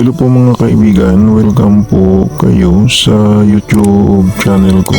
Hello po mga kaibigan, welcome po kayo sa YouTube channel ko.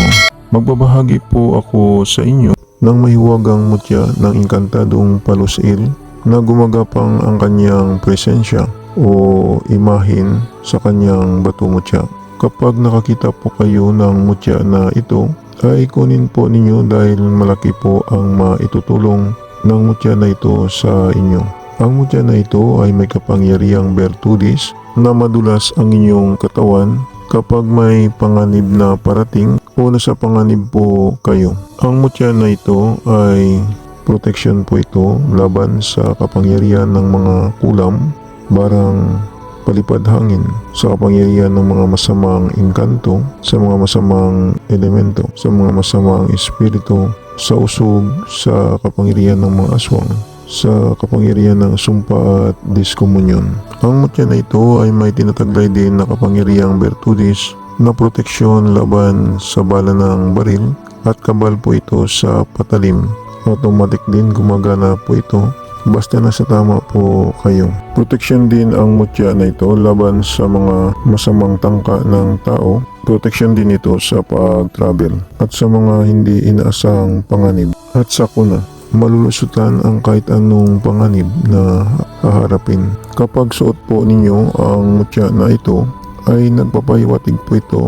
Magbabahagi po ako sa inyo ng mahiwagang mutya ng inkantadong palusil na gumagapang ang kanyang presensya o imahin sa kanyang bato mutya. Kapag nakakita po kayo ng mutya na ito, ay kunin po ninyo dahil malaki po ang maitutulong ng mutya na ito sa inyo. Ang mutya na ito ay may kapangyarihang bertudis na madulas ang inyong katawan kapag may panganib na parating o nasa panganib po kayo. Ang mutya na ito ay protection po ito laban sa kapangyarihan ng mga kulam, barang palipad hangin, sa kapangyarihan ng mga masamang engkanto, sa mga masamang elemento, sa mga masamang espiritu, sa usog, sa kapangyarihan ng mga aswang, sa kapangyarihan ng sumpa at diskomunyon. Ang mutya na ito ay may tinataglay din na kapangyarihang bertudis na proteksyon laban sa bala ng baril at kabal po ito sa patalim. Automatic din gumagana po ito basta nasa tama po kayo. Proteksyon din ang mutya na ito laban sa mga masamang tangka ng tao. Proteksyon din ito sa pag-travel at sa mga hindi inaasahang panganib at sakuna malulusutan ang kahit anong panganib na haharapin. Kapag suot po ninyo ang mutya na ito, ay nagpapahiwatig po ito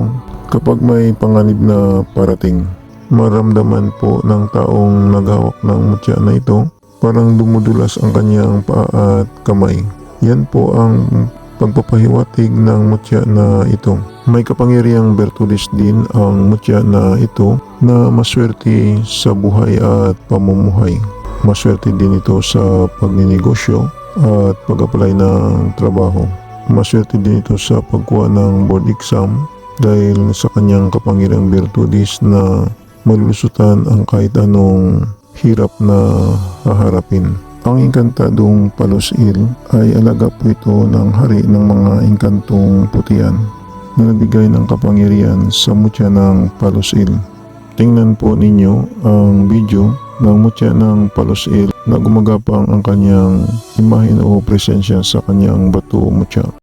kapag may panganib na parating. Maramdaman po ng taong naghawak ng mutya na ito, parang dumudulas ang kanyang paa at kamay. Yan po ang pagpapahiwatig ng mutya na ito. May kapangyarihang bertulis din ang mutya na ito na maswerte sa buhay at pamumuhay. Maswerte din ito sa pagninegosyo at pag-apply ng trabaho. Maswerte din ito sa pagkuha ng board exam dahil sa kanyang kapangyarihang bertulis na malulusutan ang kahit anong hirap na haharapin. Ang inkantadong palusil ay alaga po ito ng hari ng mga inkantong putian na nagbigay ng kapangyarihan sa mutya ng palusil. Tingnan po ninyo ang video ng mutya ng palusil na gumagapang ang kanyang imahin o presensya sa kanyang bato mutya.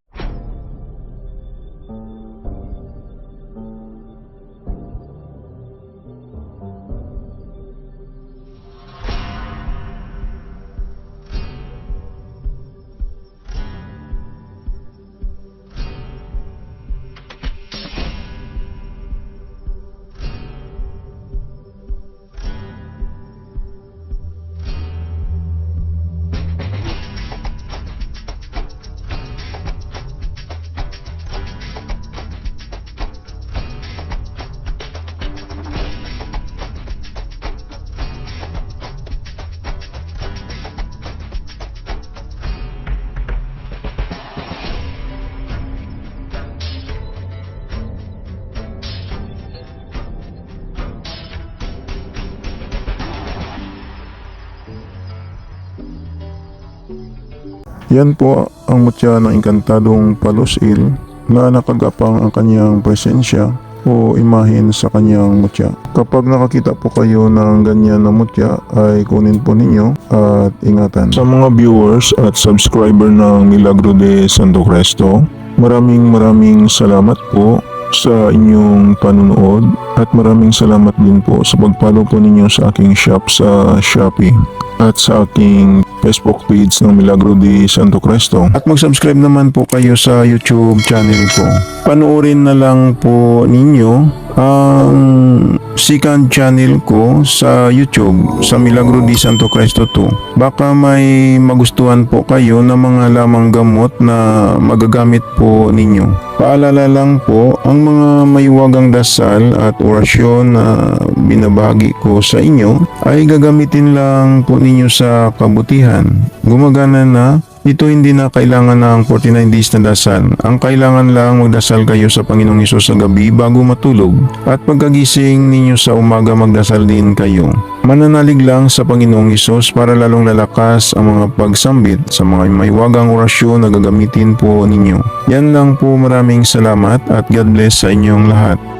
Yan po ang mutya ng inkantadong palusil na nakagapang ang kanyang presensya o imahin sa kanyang mutya. Kapag nakakita po kayo ng ganyan na mutya ay kunin po ninyo at ingatan. Sa mga viewers at subscriber ng Milagro de Santo Cristo, maraming maraming salamat po sa inyong panunood at maraming salamat din po sa pagpalo po ninyo sa aking shop sa Shopee at sa aking Facebook page ng Milagro de Santo Cristo. At mag-subscribe naman po kayo sa YouTube channel ko. Panoorin na lang po ninyo ang second channel ko sa YouTube sa Milagro de Santo Cristo 2. Baka may magustuhan po kayo ng mga lamang gamot na magagamit po ninyo. Paalala lang po, ang mga mayuwagang dasal at orasyon na binabahagi ko sa inyo ay gagamitin lang po ninyo sa kabutihan. Gumagana na ito hindi na kailangan ng 49 days na dasal. Ang kailangan lang magdasal kayo sa Panginoong Isus sa gabi bago matulog at pagkagising ninyo sa umaga magdasal din kayo. Mananalig lang sa Panginoong Isus para lalong lalakas ang mga pagsambit sa mga maywagang orasyon na gagamitin po ninyo. Yan lang po maraming salamat at God bless sa inyong lahat.